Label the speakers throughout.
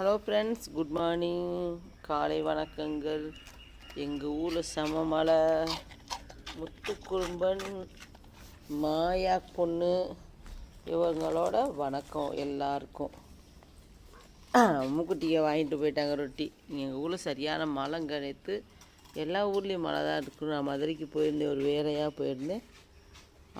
Speaker 1: Hello friends good morning காலை வணக்கங்கள். எங்கள் ஊரில் செம மழை. முத்துக்குறும்பன் மாயா பொண்ணு இவங்களோட வணக்கம் எல்லாருக்கும். மூக்குட்டியை வாங்கிட்டு போயிட்டாங்க ரொட்டி. எங்கள் ஊரில் சரியான மழைங்க நேற்று எல்லா ஊர்லேயும் மழை தான் இருக்கு. நான் மதுரைக்கு போயிருந்தேன் ஒரு வேலையாக போயிருந்தேன்.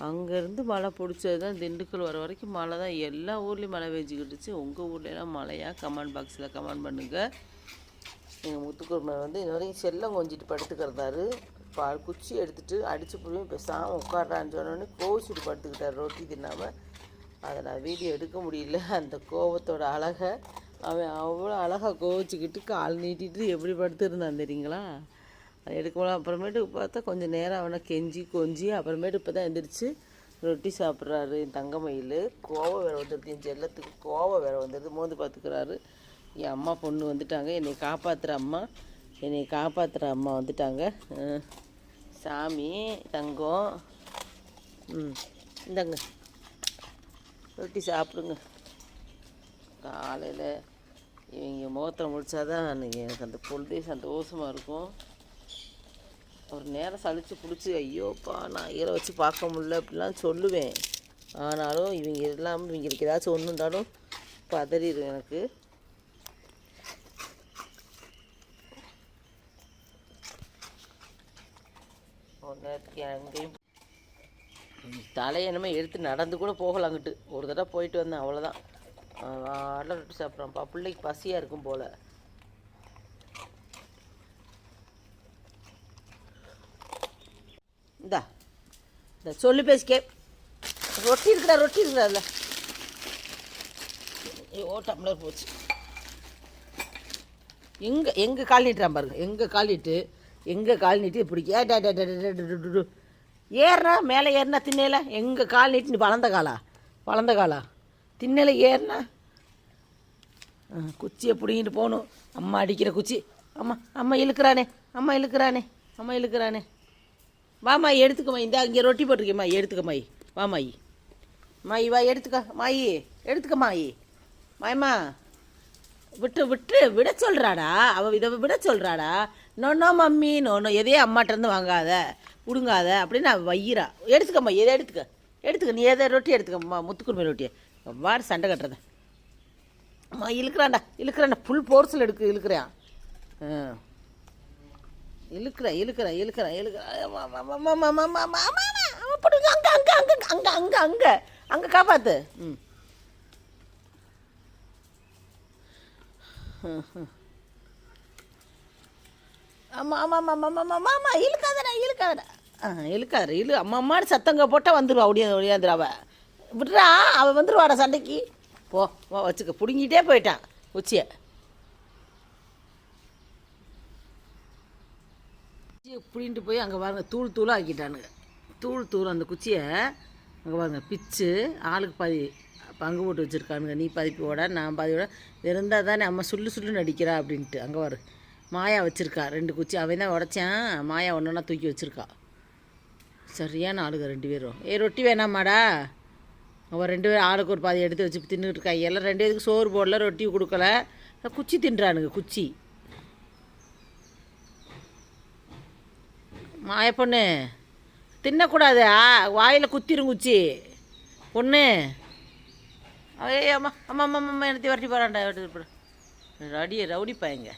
Speaker 1: அங்கேருந்து மழை பிடிச்சது தான் திண்டுக்கல் வர வரைக்கும் மழை தான். எல்லா ஊர்லேயும் மழை பெஞ்சிக்கிட்டுச்சு. உங்கள் ஊர்லலாம் மழையாக கமெண்ட் பாக்ஸில் கமெண்ட் பண்ணுங்கள் எங்கள் முத்துக்குருமன் வந்து இன்ன வரைக்கும் செல்லம் கொஞ்சிட்டு படுத்துக்கிறதாரு. பால் குச்சி எடுத்துகிட்டு அடித்து போய் பேசாமல் உட்காடுறான்னு சொன்னோடனே கோவிச்சுட்டு படுத்துக்கிட்டார் ரொட்டி தின்னாமல் அதை நான் வீடியோ எடுக்க முடியல. அந்த கோபத்தோட அழகை அவன் அவ்வளோ அழகாக கோவிச்சுக்கிட்டு கால் நீட்டிட்டு எப்படி படுத்துருந்தான் தெரியுங்களா? அது எடுக்கணும். அப்புறமேட்டு பார்த்தா கொஞ்சம் நேரம் அவனை கெஞ்சி கொஞ்சி அப்புறமேட்டு இப்போ தான் எந்திரிச்சு ரொட்டி சாப்பிட்றாரு என் தங்கமயில். கோவம் வேறு வந்துடுது. என் செல்லத்துக்கு கோவம் வேறு வந்துடுது. மோந்து பார்த்துக்கிறாரு. என் அம்மா பொண்ணு வந்துட்டாங்க. என்னை காப்பாற்றுற அம்மா. என்னை காப்பாற்றுற அம்மா வந்துட்டாங்க. சாமி தங்கம். ம் இந்தாங்க. ரொட்டி சாப்பிடுங்க. காலையில் இவங்க முகத்தில் முடித்தாதான் எனக்கு அந்த பொழுதே சந்தோஷமாக இருக்கும். ஒரு நேரம் சலித்து பிடிச்சி ஐயோப்பா நான் ஈர வச்சு பார்க்க முடில அப்படிலாம் சொல்லுவேன். ஆனாலும் இவங்க இல்லாமல் இவங்களுக்கு ஏதாச்சும் ஒன்றுண்டாலும் பதறிடும் எனக்கு. ஒரு நேரத்துக்கு எங்கேயும் தலையை என்னமோ எடுத்து நடந்து கூட போகலாம் அங்கிட்டு. ஒரு தடவை போயிட்டு வந்தேன் அவ்வளோதான் வாடல சாப்பிட்றோம்ப்பா பிள்ளைக்கு பசியாக இருக்கும் போல். இந்த சொல்லு பேசிக்கே. ரொட்டி இருக்குதா ரொட்டி இருக்குதா அதில். ஐயோ டம்ளர் போச்சு. எங்கே எங்கே கால் நீட்டுறான் பாருங்க. எங்கே கால் நீட்டு எங்கே கால் நீட்டு இப்படி ஏறுனா மேலே ஏறினா திண்ணையில் எங்கே கால் நீட்டு நீ வளர்ந்த காலா? வளர்ந்த காலா? திண்ணையில் ஏறினா? குச்சியை பிடிங்கிட்டு போகணும். அம்மா அடிக்கிற குச்சி. அம்மா அம்மா இழுக்கிறானே அம்மா இழுக்கிறானே அம்மா இழுக்கிறானே. வாம்மா எடுத்துக்கம்மா இந்த இங்கே ரொட்டி போட்டிருக்கேம்மா எடுத்துக்கம்மாய் மாயி வா மாயி வா எடுத்துக்க மாயி எடுத்துக்க மாயி. மாயம்மா விட்டு விட்டு விட சொல்கிறாடா அவள் இதை விட சொல்கிறாடா நொன்னோ மம்மி நோனோ எதையே அம்மாட்டேருந்து வாங்காத விடுங்காத அப்படின்னு அவள் வையிறா. எடுத்துக்கம்மா எதை எடுத்துக்க எடுத்துக்க நீ எதை ரொட்டி எடுத்துக்கம்மா முத்துக்குருமை ரொட்டியை. வாரு சண்டை கட்டுறத? அம்மா இழுக்கிறான்டா இழுக்கிறான்டா ஃபுல் போர்ஸில் எடுக்கு இழுக்கிறான். ஆ இழுக்கிறேன் இழுக்கிறேன் இழுக்கிறேன் இழுக்கிறேன் அங்கே அங்கே அங்கே அங்கே அங்கே அங்கே அங்கே காப்பாத்து ம் ஆமாம் ஆமாம் ஆமாம் ஆமாம் ஆமாம் ஆமாம் ஆமாம் இழுக்காதடா இழுக்காதடா ஆ இழுக்காரு இழு அம்மா அம்மான்னு சத்தங்க போட்டால் வந்துடுவா ஒடியா ஒடியாந்துரு அவ விட்றா அவள் வந்துடுவாடா சண்டைக்கு போ வச்சுக்க பிடுங்கிட்டே போயிட்டான் உச்சியை குச்சியை பிடிங்கிட்டு போய் அங்கே பாருங்க தூள் தூளாக ஆக்கிட்டானுங்க. தூள் தூள் அந்த குச்சியை அங்கே பாருங்க பிச்சு ஆளுக்கு பாதி பங்கு போட்டு வச்சுருக்கானுங்க. நீ பதிப்பு ஓட நான் பாதி ஓட. இருந்தால் தானே அம்மா சுள்ளு சுள்ளுன்னு அடிக்கிறா அப்படின்ட்டு. அங்கே வரு மாயா வச்சுருக்கா ரெண்டு குச்சி. அவன் தான் உடச்சான்? மாயா ஒன்றா தூக்கி வச்சுருக்கா. சரியான ஆளுங்க ரெண்டு பேரும். ஏ ரொட்டி வேணாமாடா? அவன் ரெண்டு பேரும் ஆளுக்கு ஒரு பாதி எடுத்து வச்சு தின்னுட்டு இருக்கா. எல்லாம் ரெண்டு பேருக்கு சோறு போடல ரொட்டி கொடுக்கல. குச்சி தின்றானுங்க குச்சி. மாய பொண்ணு தின்னக்கூடாது. ஆ வாயில் குத்திரும் குச்சி. பொண்ணு. ஏய் அம்மா அம்மா அம்மா அம்மா எடுத்து வரட்டி போகிறான்டா எடுத்து ரடி ரவுடி பையங்க.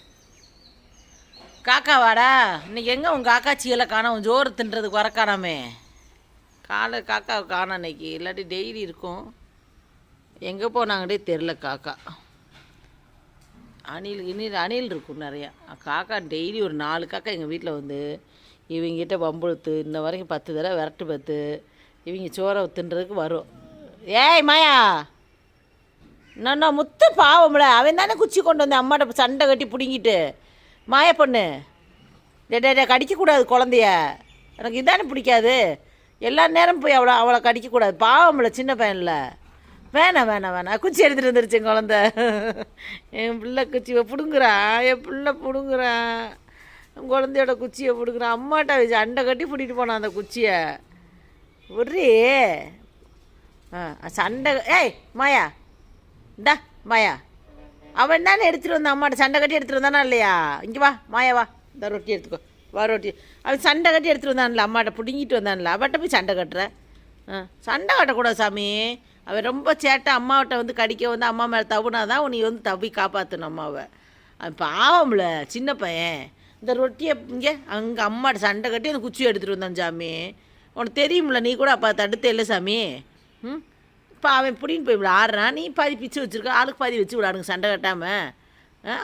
Speaker 1: காக்கா வாடா இன்னைக்கு எங்கே உன் காக்கா சீலை காணோம் ஜோறு தின்றதுக்கு வர காணாமே. காலை காக்கா காணோம் இன்னைக்கு. இல்லாட்டி டெய்லி இருக்கும். எங்கே போனாங்கடே தெரில காக்கா. அணில் இனில் அணில் இருக்கும் நிறையா. காக்கா டெய்லி ஒரு நாலு காக்கா எங்கள் வீட்டில் வந்து இவங்கிட்ட வம்புழுத்து இந்த வரைக்கும் பத்து தடவை விரட்டு பத்து இவங்க சோறை தின்றதுக்கு வரும். ஏய் மாயா! நான் முத்து பாவம்ல? அவன் தானே குச்சி கொண்டு வந்தேன் அம்மாட்ட சண்டை கட்டி பிடுங்கிட்டு. மாய பொண்ணு டே டே டே கடிக்கக்கூடாது குழந்தைய. எனக்கு இதானே பிடிக்காது. எல்லா நேரம் போய் அவளை அவளை கடிக்கக்கூடாது. பாவம்ல சின்ன பையனில். வேணாம் வேணாம் வேணாம். குச்சி எடுத்துகிட்டு வந்துருச்சு என் குழந்த. என் பிள்ளை குச்சி பிடுங்குறான் என் பிள்ளை பிடுங்குறான் குழந்தையோட குச்சியை பிடுக்குறான் அம்மாட்ட வச்சு அண்டை கட்டி பிடிட்டு போனான் அந்த குச்சியை. விட்றி ஆ சண்டை ஏய் மாயா. இந்தா மாயா. அவன் தானே எடுத்துகிட்டு வந்தான் அம்மாட்ட சண்டை கட்டி எடுத்துகிட்டு வந்தானா இல்லையா? இங்கே வா மாயா வா. இந்த ரொட்டி எடுத்துக்கோ. வா ரொட்டி. அவன் சண்டை கட்டி எடுத்துகிட்டு வந்தான்ல அம்மாட்ட பிடுங்கிட்டு வந்தான்ல அவட்ட போய் சண்டை கட்டுற? ஆ சண்டை கட்டக்கூடாது சாமி. அவன் ரொம்ப சேட்டை அம்மாவிட்ட வந்து கடிக்க வந்து அம்மா மேலே தவுனா தான் உன்னை வந்து தவி காப்பாற்றணும் அம்மாவை. அவன் பாவம்ல சின்ன பையன். இந்த ரொட்டியை இங்கே அங்கே அம்மா சண்டை கட்டி அந்த குச்சியை எடுத்துகிட்டு வந்தான் சாமி. உனக்கு தெரியும்ல நீ கூட அப்போ தடுத்த இல்லை சாமி? ம்? இப்போ அவன் இப்படின்னு போய் இப்படி ஆடுறான் நீ பாதி பிச்சு வச்சுருக்க ஆளுக்கு பாதி வச்சு விடாடுங்க சண்டை கட்டாமல்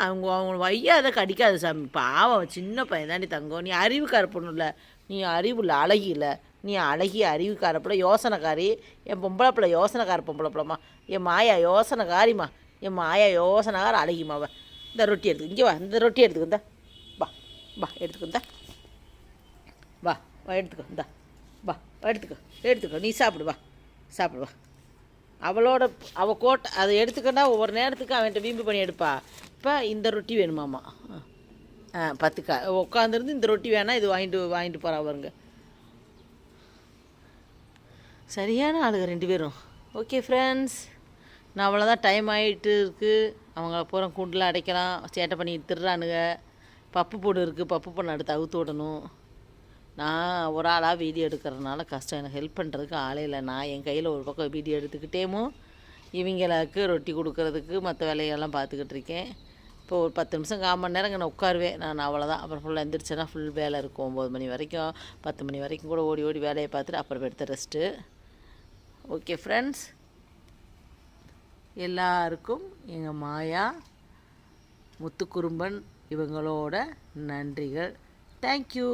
Speaker 1: அவங்க அவங்க வையாத கடிக்காத சாமி. பாவம் சின்ன பையன் தாண்டி தங்கம். நீ அறிவுக்கார பொண்ணு இல்லை. நீ அறிவு இல்லை அழகி இல்லை. நீ அழகிய அறிவுக்கார பிள்ளை யோசனைக்காரி. என் பொம்பளை பிள்ளை யோசனைக்கார பொம்பளை பிள்ளைம்மா. என் மாயா யோசனைக்காரிம்மா. என் மாயா யோசனைக்கார அழகிமாவ இந்த ரொட்டி எடுத்து இங்கே வா இந்த ரொட்டி எடுத்துக்கந்தா வா எடுத்துக்கோ இந்தா. வா வா எடுத்துக்கோ இந்தா. வா எடுத்துக்கோ எடுத்துக்கோ நீ சாப்பிடு வா. சாப்பிடு வா. அவளோட அவள் கோட்டை அதை எடுத்துக்கன்னா ஒவ்வொரு நேரத்துக்கு அவன்கிட்ட வீம்பு பண்ணி எடுப்பா. இப்போ இந்த ரொட்டி வேணுமாம்மா. ஆ. ஆ பத்துக்கா. உட்காந்துருந்து இந்த ரொட்டி வேணால் இது வாங்கிட்டு வாங்கிட்டு போகிறா வருங்க சரியான ஆளுங்க ரெண்டு பேரும். ஓகே ஃப்ரெண்ட்ஸ் நான் அவ்வளோதான் டைம் ஆகிட்டு இருக்குது அவங்க பூரா கூண்டில் அடைக்கலாம். சேட்டை பண்ணி திருறானுங்க பப்பு பொண்ணு இருக்குது பப்பு பொண்ணு அடுத்து அவுத்து விடணும். நான் ஒரு ஆளாக வீடியோ எடுக்கிறதுனால கஷ்டம். எனக்கு ஹெல்ப் பண்ணுறதுக்கு ஆளே இல்லை. நான் என் கையில் ஒரு பக்கம் வீடியோ எடுத்துக்கிட்டேமோ இவங்களுக்கு ரொட்டி கொடுக்கறதுக்கு மற்ற வேலையெல்லாம் பார்த்துக்கிட்டு இருக்கேன். இப்போ ஒரு பத்து நிமிஷம் கால் மணி நேரம் நான் உட்காருவேன். நான் அவ்வளோதான் அப்புறம் ஃபுல்லாக எந்திரிச்சேன்னா ஃபுல் வேலை இருக்கும். ஒம்பது மணி வரைக்கும் பத்து மணி வரைக்கும் கூட ஓடி ஓடி வேலையை பார்த்துட்டு அப்புறம் எடுத்த ரெஸ்ட்டு ஓகே ஃப்ரெண்ட்ஸ் எல்லாருக்கும் எங்கள் மாயா முத்துக்குறும்பன் இவங்களோட நன்றிகள். தேங்க்யூ